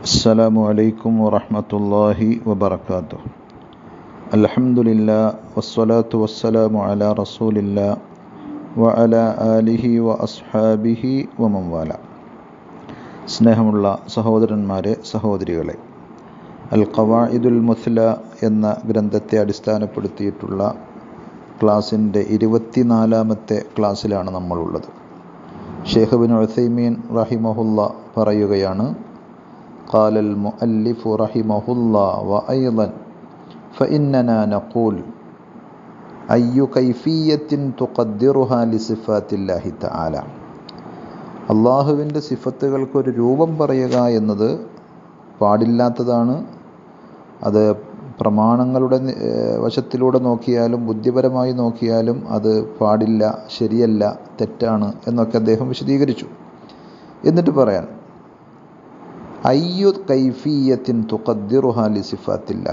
السلام عليكم ورحمة الله وبركاته الحمد لله والصلاة والسلام على رسول الله وعلى آله وأصحابه ومن والاه സ്നേഹമുള്ള സഹോദരന്മാരെ സഹോദരികളെ അൽ ഖവായിദുൽ മുസ്ല എന്ന ഗ്രന്ഥത്തെ അടിസ്ഥാനപ്പെടുത്തിയിട്ടുള്ള ക്ലാസിൻ്റെ ഇരുപത്തിനാലാമത്തെ ക്ലാസ്സിലാണ് നമ്മളുള്ളത് ഷേഖ് ബിൻ ഉസൈമീൻ റഹിമഹുല്ല പറയുകയാണ് قال المؤلف رحمه الله وأيضا فإننا نقول أي كيفية تقدرها لصفات الله تعالى അള്ളാഹുവിൻ്റെ സിഫത്തുകൾക്ക് ഒരു രൂപം പറയുക എന്നത് പാടില്ലാത്തതാണ് അത് പ്രമാണങ്ങളുടെ വശത്തിലൂടെ നോക്കിയാലും ബുദ്ധിപരമായി നോക്കിയാലും അത് പാടില്ല ശരിയല്ല തെറ്റാണ് എന്നൊക്കെ അദ്ദേഹം വിശദീകരിച്ചു എന്നിട്ട് പറയാൻ അയ്യു കൈഫീയത്തിൻ തുഖദ്ദിറുഹാലി സിഫാത്തില്ല.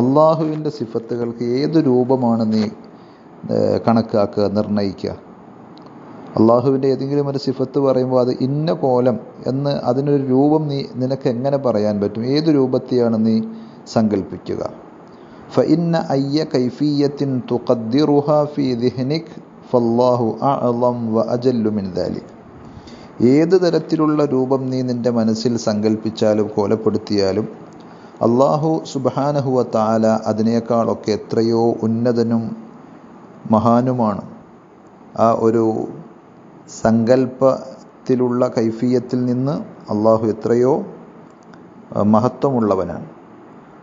അള്ളാഹുവിന്റെ സിഫത്തുകൾക്ക് ഏത് രൂപമാണ് നീ കണക്കാക്കുക നിർണയിക്കുക? അള്ളാഹുവിന്റെ ഏതെങ്കിലും ഒരു സിഫത്ത് പറയുമ്പോൾ അത് ഇന്ന കോലം എന്ന് അതിനൊരു രൂപം നീ നിനക്ക് എങ്ങനെ പറയാൻ പറ്റും? ഏത് രൂപത്തെയാണ് നീ സങ്കല്പിക്കുക ഫ ഇന്ന അയ്യ കൈഫീയത്തിൻ തുഖദ്ദിറുഹ ഫി ദിഹ്നിക് ഫല്ലാഹു അഅളം വ അജല്ലു മിൻ ദാലിക്. ഏത് തരത്തിലുള്ള രൂപം നീ നിന്റെ മനസ്സിൽ സങ്കല്പിച്ചാലും കോലപ്പെടുത്തിയാലും അള്ളാഹു സുബാനഹുവ താല അതിനേക്കാളൊക്കെ എത്രയോ ഉന്നതനും മഹാനുമാണ്. ആ ഒരു സങ്കല്പത്തിലുള്ള കൈഫീയത്തിൽ നിന്ന് അള്ളാഹു എത്രയോ മഹത്വമുള്ളവനാണ്.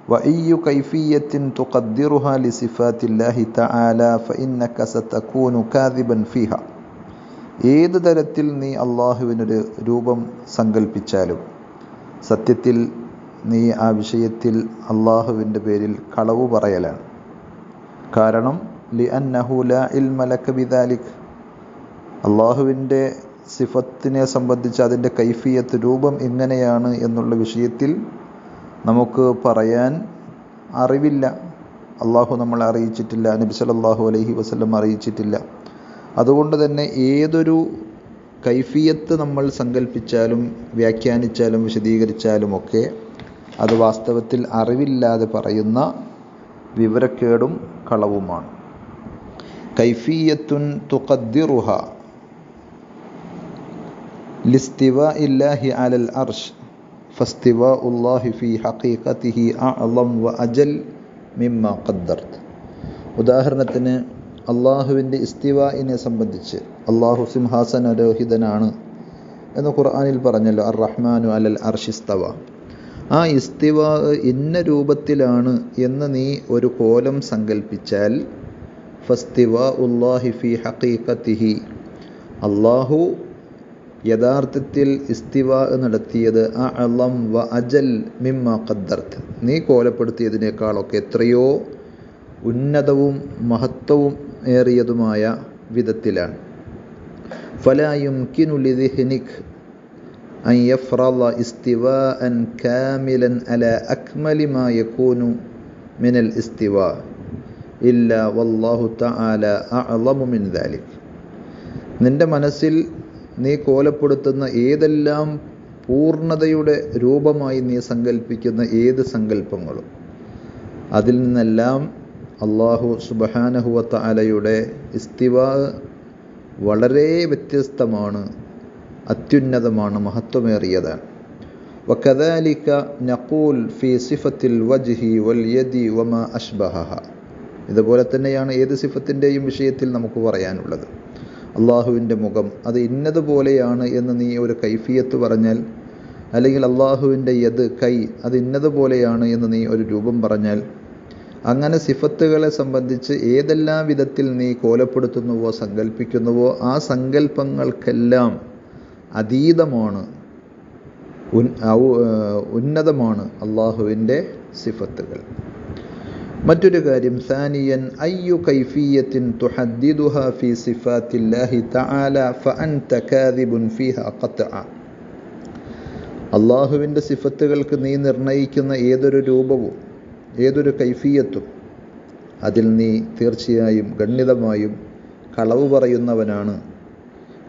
വയ്യു കൈഫീയത്തിൻ തുഖദ്ദിറുഹ ലി സിഫാത്തില്ലാഹി തആല ഫഇന്നക സതകൂനു കാദിബൻ ഫീഹ. ഏത് തരത്തിൽ നീ അള്ളാഹുവിനൊരു രൂപം സങ്കല്പിച്ചാലും സത്യത്തിൽ നീ ആ വിഷയത്തിൽ അള്ളാഹുവിന്റെ പേരിൽ കളവ് പറയലാണ്. കാരണം ലി അന്നഹുല ഇൽ മലക്ക് ബിദാലിഖ് അള്ളാഹുവിന്റെ സിഫത്തിനെ സംബന്ധിച്ച് അതിന്റെ കൈഫിയത്ത് രൂപം എങ്ങനെയാണ് എന്നുള്ള വിഷയത്തിൽ നമുക്ക് പറയാൻ അറിവില്ല. അള്ളാഹു നമ്മളെ അറിയിച്ചിട്ടില്ല നബി സല്ലല്ലാഹു അലൈഹി വസല്ലം അറിയിച്ചിട്ടില്ല. അതുകൊണ്ട് തന്നെ ഏതൊരു കൈഫിയത്ത് നമ്മൾ സങ്കല്പിച്ചാലും വ്യാഖ്യാനിച്ചാലും വിശദീകരിച്ചാലും ഒക്കെ അത് വാസ്തവത്തിൽ അറിവില്ലാതെ പറയുന്ന വിവരക്കേടും കളവുമാണ്. കൈഫിയത്തുൻ തുഖദ്ദിറുഹ ലിസ്തിവ ഇല്ലാഹി അലൽ അർഷ് ഫസ്തിവ ഉല്ലാഹി ഫി ഹഖീഖത്തിഹി അഅളം വ അജൽ മിമ്മ ഖദ്ദർത്ത് ഉദാഹരണത്തിന് അള്ളാഹുവിന്റെ ഇസ്തിവായിനെ സംബന്ധിച്ച് അള്ളാഹു സിംഹാസനരോഹിതനാണ് എന്ന് ഖുർആാനിൽ പറഞ്ഞല്ലോ അർ റഹ്മാനു അലൽ അർഷിസ്തവ ആ ഇസ്തിവ ഇന്ന രൂപത്തിലാണ് എന്ന് നീ ഒരു കോലം സങ്കല്പിച്ചാൽ ഫസ്തിവ ഉല്ലാഹി ഫി ഹഖീഖത്തിഹി. അള്ളാഹു യഥാർത്ഥത്തിൽ ഇസ്തിവ നടത്തിയത് അ അളം വ അജൽ മിമ്മ ഖദ്ദർത്ത്. നീ കോലപ്പെടുത്തിയതിനേക്കാളൊക്കെ എത്രയോ ഉന്നതവും മഹത്വവും ഏറിയതുമായ വിധത്തിലാണ് ഫലായും കിനുലിദിഹ്നിക് أن يفرض استواء كاملا على أكمل ما يكون من الاستواء إلا والله تعالى أعظم من ذلك നിന്റെ മനസ്സിൽ നീ കോലപ്പെടുത്തുന്ന ഏതെല്ലാം പൂർണ്ണതയുടെ രൂപമായി നീ സങ്കല്പിക്കുന്ന ഏത് സങ്കല്പങ്ങളും അതിൽ നിന്നെല്ലാം അള്ളാഹു സുബഹാനഹുവത്ത അലയുടെ ഇസ്തിവ വളരെ വ്യത്യസ്തമാണ് അത്യുന്നതമാണ് മഹത്വമേറിയതാണ്. വക്കദാലിക്ക നഖൂൽ ഫി സിഫത്തിൽ വജ്ഹി വൽ യദി വമ അഷ്ബഹ ഇതുപോലെ തന്നെയാണ് ഏത് സിഫത്തിന്റെയും വിഷയത്തിൽ നമുക്ക് പറയാനുള്ളത്. അള്ളാഹുവിന്റെ മുഖം അത് ഇന്നതുപോലെയാണ് എന്ന് നീ ഒരു കൈഫിയത്ത് പറഞ്ഞാൽ അല്ലെങ്കിൽ അള്ളാഹുവിന്റെ യത് കൈ അത് ഇന്നതുപോലെയാണ് എന്ന് നീ ഒരു രൂപം പറഞ്ഞാൽ അങ്ങനെ സിഫത്തുകളെ സംബന്ധിച്ച് ഏതെല്ലാം വിധത്തിൽ നീ കോലപ്പെടുത്തുന്നുവോ സങ്കല്പിക്കുന്നുവോ ആ സങ്കല്പങ്ങൾക്കെല്ലാം അതീതമാണ് ഉന്നതമാണ് അള്ളാഹുവിന്റെ സിഫത്തുകൾ. മറ്റൊരു കാര്യം സാനിയൻ അയ്യു കൈഫിയത്തിൻ തുഹദ്ദിദുഹ ഫി സിഫാത്തില്ലാഹി തആല ഫഅൻത കാദിബുൻ ഫീഹ ഖത്അ. അള്ളാഹുവിന്റെ സിഫത്തുകൾക്ക് നീ നിർണയിക്കുന്ന ഏതൊരു രൂപവും ഏതൊരു കൈഫീയത്തും അതിൽ നീ തീർച്ചയായും ഗണ്യതമായും കളവ് പറയുന്നവനാണ്.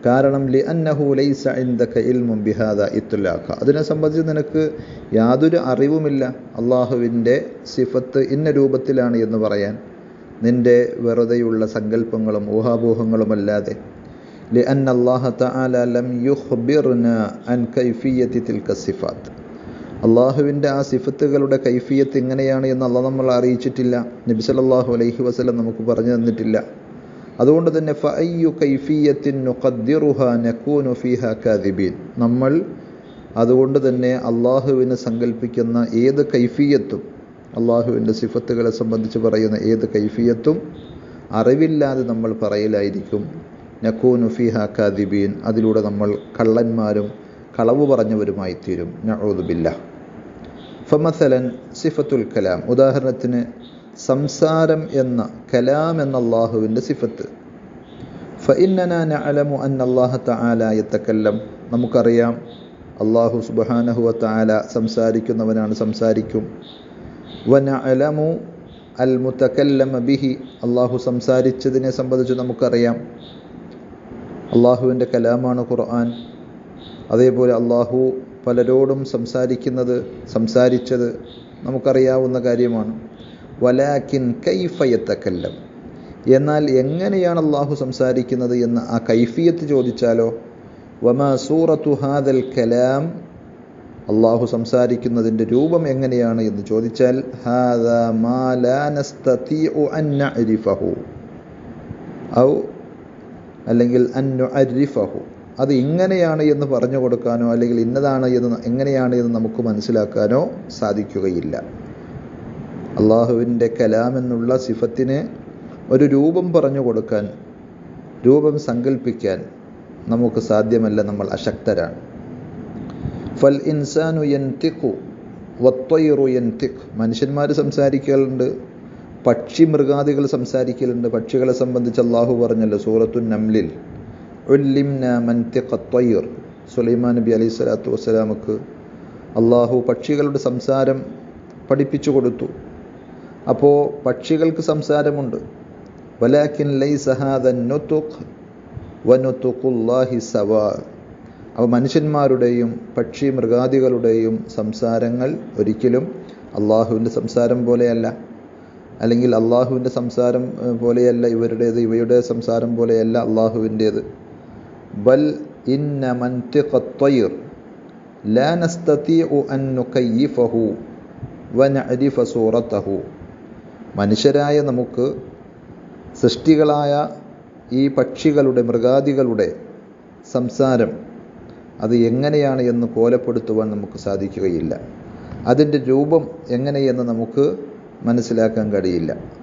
കാരണം ലി അന്നഹു ലൈസ ഇൻദക ഇൽമും ബിഹാദ ഇത്തുലാഖ അതിനെ സംബന്ധിച്ച് നിനക്ക് യാതൊരു അറിവുമില്ല. അള്ളാഹുവിന്റെ സിഫത്ത് ഇന്ന രൂപത്തിലാണ് എന്ന് പറയാൻ നിന്റെ വെറുതെയുള്ള സങ്കല്പങ്ങളും ഊഹാപോഹങ്ങളുമല്ലാതെ. ലി അന്ന അള്ളാഹ തആല ലം അൻ കൈഫിയത്തി തിൽക സിഫാത്ത്. അള്ളാഹുവിന്റെ ആ സിഫത്തുകളുടെ കൈഫിയത്ത് എങ്ങനെയാണ് എന്ന് അള്ളാഹ് നമ്മൾ അറിയിച്ചിട്ടില്ല. നബി സല്ലല്ലാഹു അലൈഹി വസ്ലം നമുക്ക് പറഞ്ഞു തന്നിട്ടില്ല. അതുകൊണ്ട് തന്നെ ഫഅയ്യു കൈഫിയത്തിൻ നുഖദ്ദിറുഹ നമ്മൾ അതുകൊണ്ട് തന്നെ അള്ളാഹുവിന് സങ്കല്പിക്കുന്ന ഏത് കൈഫിയത്തും അള്ളാഹുവിന്റെ സിഫത്തുകളെ സംബന്ധിച്ച് പറയുന്ന ഏത് കൈഫിയത്തും അറിവില്ലാതെ നമ്മൾ പറയലായിരിക്കും. നക്കൂനു ഫിഹ കാദിബീൻ. അതിലൂടെ നമ്മൾ കള്ളന്മാരും കളവ് പറഞ്ഞവരുമായി തീരും നഊദുബില്ല ഫമസലൻ സിഫത്തുൽ കലാം. ഉദാഹരണത്തിന് സംസാരം എന്ന കലാം എന്ന അള്ളാഹുവിന്റെ സിഫത്ത്. ഫഇന്നന നഅലമു അൻ അള്ളാഹ തആല യതകല്ലം. നമുക്കറിയാം അള്ളാഹു സുബ്ഹാനഹു താല സംസാരിക്കുന്നവനാണ് സംസാരിക്കും. വനഅലമു അൽ മുത്തക്കല്ലമ ബിഹി. അള്ളാഹു സംസാരിച്ചതിനെ സംബന്ധിച്ച് നമുക്കറിയാം അള്ളാഹുവിന്റെ കലാമാണ് ഖുർആൻ. അതേപോലെ അള്ളാഹു പലരോടും സംസാരിക്കുന്നത് സംസാരിച്ചത് നമുക്കറിയാവുന്ന കാര്യമാണ്. വലാക്കിൻ കൈഫയത്തക്കല്ലം എന്നാൽ എങ്ങനെയാണ് അള്ളാഹു സംസാരിക്കുന്നത് എന്ന് ആ കൈഫിയത്ത് ചോദിച്ചാലോ? വമ സൂറത്തു ഹാദൽ കലാം. അള്ളാഹു സംസാരിക്കുന്നതിന്റെ രൂപം എങ്ങനെയാണ് എന്ന് ചോദിച്ചാൽ ഹാദ അല്ലെങ്കിൽ അന്നു നുഅരിഫഹു. അത് ഇങ്ങനെയാണ് എന്ന് പറഞ്ഞു കൊടുക്കാനോ അല്ലെങ്കിൽ ഇന്നതാണ് എന്ന് എങ്ങനെയാണ് എന്ന് നമുക്ക് മനസ്സിലാക്കാനോ സാധിക്കുകയില്ല. അള്ളാഹുവിന്റെ കലാം എന്നുള്ള സിഫത്തിന് ഒരു രൂപം പറഞ്ഞു കൊടുക്കാൻ രൂപം സങ്കല്പിക്കാൻ നമുക്ക് സാധ്യമല്ല നമ്മൾ അശക്തരാണ്. ഫൽ ഇൻസാനു യൻതിഖു വത്വയിറു തിക് മനുഷ്യന്മാർ സംസാരിക്കലുണ്ട് പക്ഷി മൃഗാദികൾ സംസാരിക്കലുണ്ട്. പക്ഷികളെ സംബന്ധിച്ച് അള്ളാഹു പറഞ്ഞല്ലോ സൂറത്തു നംലിൽ. ഉല്ലിംന മൻതിഖ ത്വയ്ർ സുലൈമാൻ നബി അലൈഹി സ്വലാത്തു വസ്സലാമക്ക് അള്ളാഹു പക്ഷികളുടെ സംസാരം പഠിപ്പിച്ചു കൊടുത്തു. അപ്പോൾ പക്ഷികൾക്ക് സംസാരമുണ്ട്. വലാക്കിൻ നുതുഖ് വനുതുഖുല്ലാഹി സവാ. മനുഷ്യന്മാരുടെയും പക്ഷി മൃഗാദികളുടെയും സംസാരങ്ങൾ ഒരിക്കലും അള്ളാഹുവിന്റെ സംസാരം പോലെയല്ല. അല്ലെങ്കിൽ അള്ളാഹുവിന്റെ സംസാരം പോലെയല്ല ഇവരുടേത് ഇവയുടെ സംസാരം പോലെയല്ല അള്ളാഹുവിന്റേത്. ബൽ ഇന്ന മൻതിഖത്വയിർ لا نستطيع അൻ نكيفه വനഅരിഫ صورته മനുഷ്യരായ നമുക്ക് സൃഷ്ടികളായ ഈ പക്ഷികളുടെ മൃഗാദികളുടെ സംസാരം അത് എങ്ങനെയാണ് എന്ന് കോലപ്പെടുത്തുവാൻ നമുക്ക് സാധിക്കുകയില്ല. അതിന്റെ രൂപം എങ്ങനെയെന്ന് നമുക്ക് മനസ്സിലാക്കാൻ കഴിയില്ല.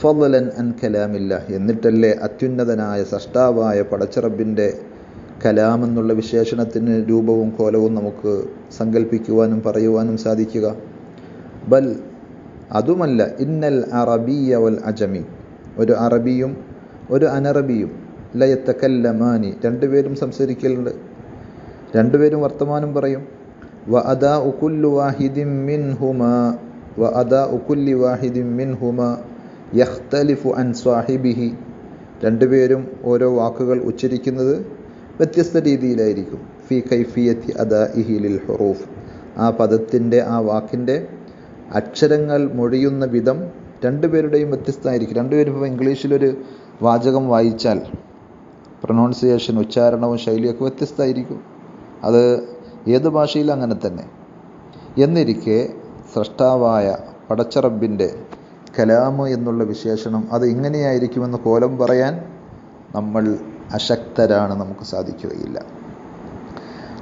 ഫضലൻ അൻ കലാമില്ല എന്നിട്ടല്ലേ അത്യുന്നതനായ സഷ്ടാവായ പടച്ചറബിന്റെ കലാമെന്നുള്ള വിശേഷണത്തിന് രൂപവും കോലവും നമുക്ക് സങ്കല്പിക്കുവാനും പറയുവാനും സാധിക്കുക. ബൽ അതുമല്ല ഇന്നൽ അറബിയ വൽ അജമി. ഒരു അറബിയും ഒരു അനറബിയും ലയത്തക്കല്ലമാനി. രണ്ടുപേരും സംസാരിക്കലുണ്ട്. രണ്ടുപേരും വർത്തമാനം പറയും. വ അദാ ഉക്കുല്ലു മിൻ മിൻഹുമാ വ അദാ ഉക്കുല്ലി വാഹിദിം മിൻ മിൻഹുമാ. യഖ്തലിഫു അൻ സാഹിബിഹി. രണ്ടുപേരും ഓരോ വാക്കുകൾ ഉച്ചരിക്കുന്നത് വ്യത്യസ്ത രീതിയിലായിരിക്കും. ഫി കൈഫിയത്തി അദാ ഇഹിലിൽ ഹുറൂഫ്. ആ പദത്തിന്റെ ആ വാക്കിന്റെ അക്ഷരങ്ങൾ മൊഴിയുന്ന വിധം രണ്ടുപേരുടെയും വ്യത്യസ്തമായിരിക്കും. രണ്ടുപേരും ഇപ്പോൾ ഇംഗ്ലീഷിലൊരു വാചകം വായിച്ചാൽ പ്രൊനൗൺസിയേഷൻ ഉച്ചാരണവും ശൈലിയൊക്കെ വ്യത്യസ്തമായിരിക്കും. അത് ഏത് ഭാഷയിലും അങ്ങനെ തന്നെ. എന്നിരിക്കെ സ്രഷ്ടാവായ പടച്ചറബിന്റെ കലാമ് എന്നുള്ള വിശേഷണം അത് ഇങ്ങനെയായിരിക്കുമെന്ന് കോലം പറയാൻ നമ്മൾ അശക്തരാണ് നമുക്ക് സാധിക്കുകയില്ല.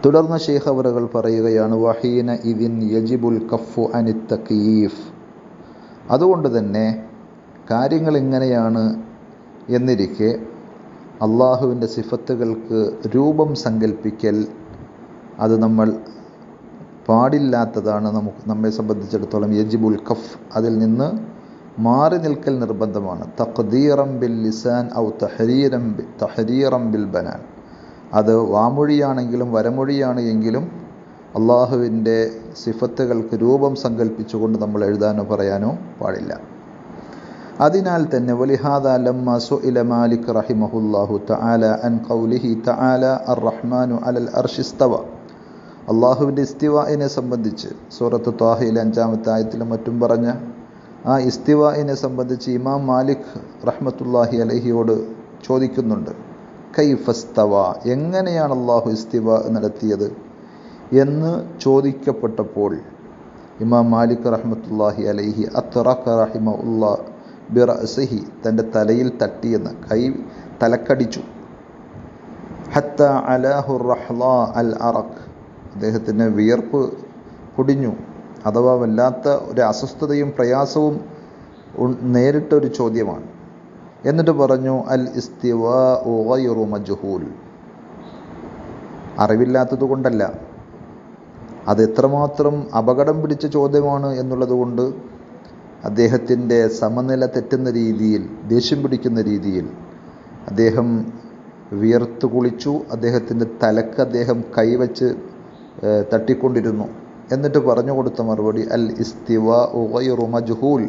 തുടർന്ന് ഷെയ്ഖ് അവറുകൾ പറയുകയാണ് വഹീന ഇതിൻ യജിബുൽ കഫു അനിത്തഖീഫ് അതുകൊണ്ട് തന്നെ കാര്യങ്ങൾ എങ്ങനെയാണ് എന്നിരിക്കെ അള്ളാഹുവിന്റെ സിഫത്തുകൾക്ക് രൂപം സങ്കല്പിക്കൽ അത് നമ്മൾ പാടില്ലാത്തതാണ് നമുക്ക് നമ്മെ സംബന്ധിച്ചിടത്തോളം യജിബുൽ കഫ് അതിൽ നിന്ന് മാറി നിൽക്കൽ നിർബന്ധമാണ്. തഖദീറം ബിൽ ലിസാൻ ഔ തഹരീരം ബി- തഹരീറം ബിൽ ബനാൻ. അത് വാമൊഴിയാണെങ്കിലും വരമൊഴിയാണ് എങ്കിലും അള്ളാഹുവിന്റെ സിഫത്തുകൾക്ക് രൂപം സങ്കല്പിച്ചുകൊണ്ട് നമ്മൾ എഴുതാനോ പറയാനോ പാടില്ല. അതിനാൽ തന്നെ വലിഹാദ ലമ്മ സുഇല മാലിക് റഹിമഹുല്ലാഹു തആല അൻ ഖൗലിഹി തആല അർ റഹ്മാനു അലൽ അർഷിസ്തവ അള്ളാഹുവിന്റെ ഇസ്തിവായിനെ സംബന്ധിച്ച് സൂറത്ത് ത്വാഹയിലെ അഞ്ചാമത്തെ ആയത്തിലും മറ്റും പറഞ്ഞ ആ ഇസ്തിവായിനെ സംബന്ധിച്ച് ഇമാം മാലിക് റഹ്മത്തുല്ലാഹി അലഹിയോട് ചോദിക്കുന്നുണ്ട്. കൈഫസ്തവ എങ്ങനെയാണ് അള്ളാഹു ഇസ്തിവ നടത്തിയത് എന്ന് ചോദിക്കപ്പെട്ടപ്പോൾ ഇമാം മാലിക് റഹ്മത്തുല്ലാഹി അലൈഹി അത്തറഖ റഹിമ ഉള്ള ബിറസഹി തന്റെ തലയിൽ തട്ടിയെന്ന് കൈ തലക്കടിച്ചു. ഹത്ത അലാഹു റഹ്ല അൽ അറഖ് അദ്ദേഹത്തിന് വിയർപ്പ് പൊടിഞ്ഞു. അഥവാ വല്ലാത്ത ഒരു അസ്വസ്ഥതയും പ്രയാസവും നേരിട്ടൊരു ചോദ്യമാണ്. എന്നിട്ട് പറഞ്ഞു അൽ ഇസ്തിവ മജ്ഹൂൽ. അറിവില്ലാത്തത് കൊണ്ടല്ല. അത് എത്രമാത്രം അപകടം പിടിച്ച ചോദ്യമാണ് എന്നുള്ളതുകൊണ്ട് അദ്ദേഹത്തിന്റെ സമനില തെറ്റുന്ന രീതിയിൽ ദേഷ്യം പിടിക്കുന്ന രീതിയിൽ അദ്ദേഹം വിയർത്തു കുളിച്ചു അദ്ദേഹത്തിന്റെ തലക്ക് അദ്ദേഹം കൈവച്ച് തട്ടിക്കൊണ്ടിരുന്നു. എന്നിട്ട് പറഞ്ഞു കൊടുത്ത മറുപടി അൽ ഇസ്തിവ ഉഗൈറു മജ്ഹൂൽ.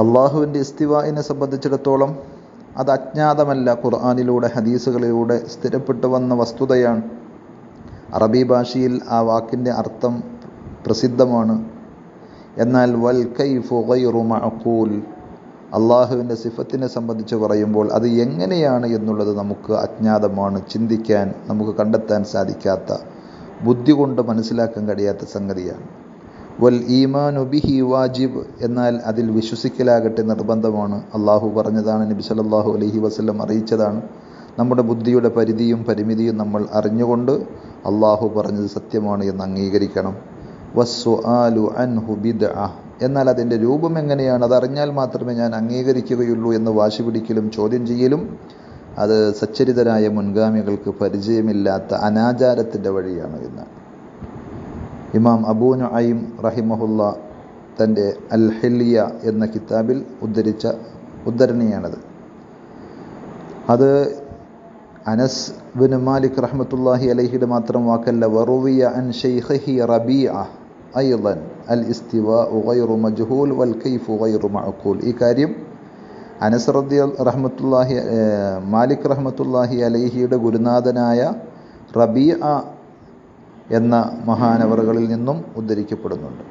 അള്ളാഹുവിന്റെ ഇസ്തിവായിനെ സംബന്ധിച്ചിടത്തോളം അത് അജ്ഞാതമല്ല. ഖുർആാനിലൂടെ ഹദീസുകളിലൂടെ സ്ഥിരപ്പെട്ടു വന്ന വസ്തുതയാണ്. അറബി ഭാഷയിൽ ആ വാക്കിന്റെ അർത്ഥം പ്രസിദ്ധമാണ്. എന്നാൽ വൽ കൈഫു ഗൈറു മഅഖൂൽ. അള്ളാഹുവിന്റെ സിഫത്തിനെ സംബന്ധിച്ച് പറയുമ്പോൾ അത് എങ്ങനെയാണ് എന്നുള്ളത് നമുക്ക് അജ്ഞാതമാണ് ചിന്തിക്കാൻ നമുക്ക് കണ്ടെത്താൻ സാധിക്കാത്ത ബുദ്ധി കൊണ്ട് മനസ്സിലാക്കാൻ കഴിയാത്ത സംഗതിയാണ്. വൽ ഈമാനു ബിഹി വാജിബ് എന്നാൽ അതിൽ വിശ്വസിക്കലാകട്ടെ നിർബന്ധമാണ്. അള്ളാഹു പറഞ്ഞതാണ് നബി സല്ലല്ലാഹു അലഹി വസ്ലം അറിയിച്ചതാണ്. നമ്മുടെ ബുദ്ധിയുടെ പരിധിയും പരിമിതിയും നമ്മൾ അറിഞ്ഞുകൊണ്ട് അള്ളാഹു പറഞ്ഞത് സത്യമാണ് എന്ന് അംഗീകരിക്കണം. വസ്സു ആലു അൻഹു ബിദ് എന്നാൽ അതിന്റെ രൂപം എങ്ങനെയാണ്? അതറിഞ്ഞാൽ മാത്രമേ ഞാൻ അംഗീകരിക്കുകയുള്ളൂ എന്ന് വാശി പിടിക്കലും ചോദ്യം ചെയ്യലും അത് സച്ചരിതരായ മുൻഗാമികൾക്ക് പരിചയമില്ലാത്ത അനാചാരത്തിന്റെ വഴിയാണ് എന്ന്. ഇമാം അബൂനു അയിം റഹിമഹുല്ല തന്റെ അൽ ഹെല്ലിയ എന്ന കിതാബിൽ ഉദ്ധരിച്ച ഉദ്ധരണിയാണത്. അത് അനസ് ബിൻ മാലിക് റഹ്മത്തുല്ലാഹി അലഹിയുടെ മാത്രം വാക്കല്ല വറുവിയ അൻ ഷെയ്ഹി റബീഅ അയ്യൻ അൽ ഇസ്തിവ ഉഗൈറു മജ്ഹൂൽ വൽ കൈഫ് ഉഗൈറു മഅഖൂൽ. ഈ കാര്യം അനസ് റദ്ദി റഹ്മത്തുല്ലാഹി മാലിക് റഹ്മത്തുല്ലാഹി അലഹിയുടെ ഗുരുനാഥനായ റബീഅ എന്ന മഹാനവറുകളിൽ നിന്നും ഉദ്ധരിക്കപ്പെടുന്നുണ്ട്.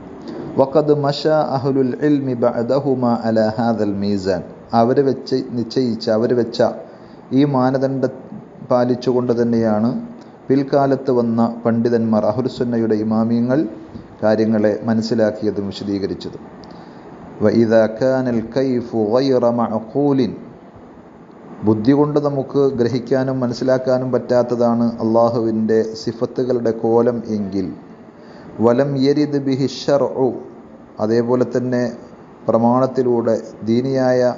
വഖദ് മഷ അഹ്ലുൽ ഇൽമി ബഅദഹുമ അല ഹാദൽ മീസാൻ. അവർ വെച്ച് നിശ്ചയിച്ച അവർ വെച്ച ഈ മാനദണ്ഡ പാലിച്ചുകൊണ്ട് തന്നെയാണ് പിൽക്കാലത്ത് വന്ന പണ്ഡിതന്മാർ അഹുൽസുന്നയുടെ ഇമാമിയങ്ങൾ കാര്യങ്ങളെ മനസ്സിലാക്കിയതും വിശദീകരിച്ചതും. വൈദ കാനൽ കൈഫു ഗൈറ മഅഖൂലിൻ ബുദ്ധി കൊണ്ട് നമുക്ക് ഗ്രഹിക്കാനും മനസ്സിലാക്കാനും പറ്റാത്തതാണ് അള്ളാഹുവിന്റെ സിഫത്തുകളുടെ കോലം എങ്കിൽ. വലം യരിദ് ബിഹി ഷർഉ. അതേപോലെ തന്നെ പ്രമാണത്തിലൂടെ ദീനിയായ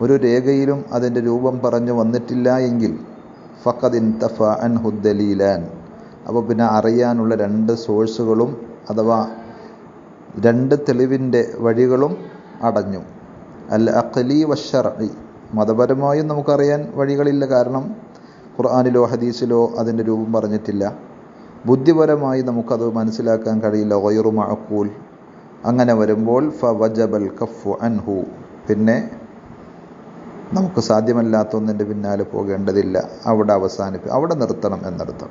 ഒരു രേഖയിലും അതിന്റെ രൂപം പറഞ്ഞു വന്നിട്ടില്ല എങ്കിൽ. ഫഖദിൻ തഫ അൻ ഹുദ്ദലീലാൻ അപ്പോൾ പിന്നെ അറിയാനുള്ള രണ്ട് സോഴ്സുകളും അഥവാ രണ്ട് തെളിവിന്റെ വഴികളും അടഞ്ഞു. അൽ അഖലി വഷറി മതപരമായും നമുക്കറിയാൻ വഴികളില്ല കാരണം ഖുർആാനിലോ ഹദീസിലോ അതിന്റെ രൂപം പറഞ്ഞിട്ടില്ല. ബുദ്ധിപരമായി നമുക്കത് മനസ്സിലാക്കാൻ കഴിയില്ല. വയറു മഅക്കൂൽ അങ്ങനെ വരുമ്പോൾ ഫ വജബൽ കഫു അൻഹു. പിന്നെ നമുക്ക് സാധ്യമല്ലാത്ത ഒന്നിന്റെ പിന്നാലെ പോകേണ്ടതില്ല. അവിടെ അവസാനിപ്പ് അവിടെ നിർത്തണം എന്നർത്ഥം.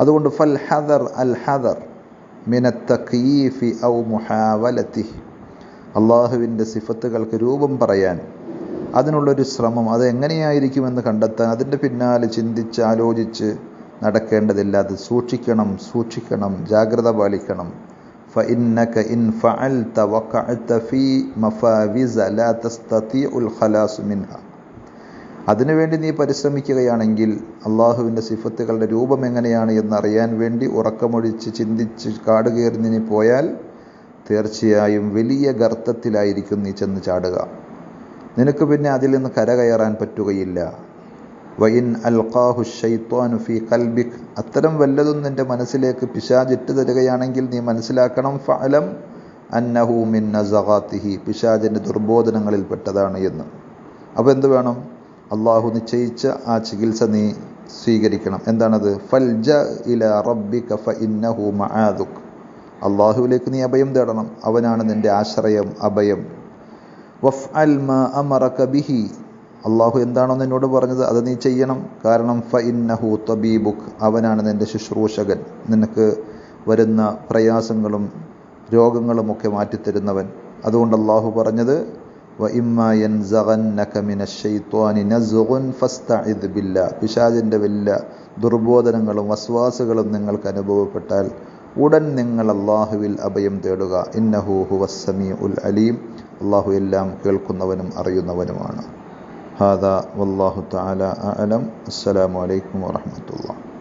അതുകൊണ്ട് ഫൽ ഹദർ അൽ ഹദർ മിനത്തഖീഫി ഔ മുഹാവലത്തി അള്ളാഹുവിൻ്റെ സിഫത്തുകൾക്ക് രൂപം പറയാൻ അതിനുള്ളൊരു ശ്രമം അത് എങ്ങനെയായിരിക്കുമെന്ന് കണ്ടെത്താൻ അതിൻ്റെ പിന്നാലെ ചിന്തിച്ച് ആലോചിച്ച് നടക്കേണ്ടതില്ല അത് സൂക്ഷിക്കണം സൂക്ഷിക്കണം ജാഗ്രത പാലിക്കണം فإنك إن فعلت وقعت في مفاوز لا تستطيع الخلاص منها അതിനുവേണ്ടി നീ പരിശ്രമിക്കുകയാണെങ്കിൽ അള്ളാഹുവിൻ്റെ സിഫത്തുകളുടെ രൂപം എങ്ങനെയാണ് എന്നറിയാൻ വേണ്ടി ഉറക്കമൊഴിച്ച് ചിന്തിച്ച് കാട് കയറി നീ പോയാൽ തീർച്ചയായും വലിയ ഗർത്തത്തിലായിരിക്കും നീ ചെന്ന് ചാടുക. നിനക്ക് പിന്നെ അതിൽ നിന്ന് കരകയറാൻ പറ്റുകയില്ല. വയിൻ അൽഖാഹു ഷൈത്വാനു ഫി കൽബിക് അത്തരം വല്ലതും നിന്റെ മനസ്സിലേക്ക് പിശാജിട്ട് തരികയാണെങ്കിൽ നീ മനസ്സിലാക്കണം ഫലം അന്നഹു മിൻ പിശാജിന്റെ പിശാജിന്റെ ദുർബോധനങ്ങളിൽപ്പെട്ടതാണ് എന്ന്. അപ്പോൾ എന്ത് വേണം? അള്ളാഹു നിശ്ചയിച്ച ആ ചികിത്സ നീ സ്വീകരിക്കണം. എന്താണത്? ഫൽജ ഇല റബ്ബിക ഫ ഇന്നഹു മആദുക്. അള്ളാഹുവിലേക്ക് നീ അഭയം തേടണം. അവനാണ് നിന്റെ ആശ്രയം അഭയം. വഫ് അൽ മാ ബിഹി. അള്ളാഹു എന്താണോ നിന്നോട് പറഞ്ഞത് അത് നീ ചെയ്യണം. കാരണം ഫ ഇന്നഹു തബീബുക്ക് അവനാണ് നിന്റെ ശുശ്രൂഷകൻ. നിനക്ക് വരുന്ന പ്രയാസങ്ങളും രോഗങ്ങളും ഒക്കെ മാറ്റിത്തരുന്നവൻ. അതുകൊണ്ട് അള്ളാഹു പറഞ്ഞത് വ ഇമ്മ ബില്ലാ പിശാചിന്റെ വലിയ ദുർബോധനങ്ങളും വസ്വാസുകളും നിങ്ങൾക്ക് അനുഭവപ്പെട്ടാൽ ഉടൻ നിങ്ങൾ അള്ളാഹുവിൽ അഭയം തേടുക. ഇന്നഹു ഹുവസ്സമീ ഉൽ അലീം. അള്ളാഹു എല്ലാം കേൾക്കുന്നവനും അറിയുന്നവനുമാണ്. ഹാദ വല്ലാഹു തആല അഅലം അസ്സലാമു അലൈക്കും വറഹ്മത്തുള്ളാഹി.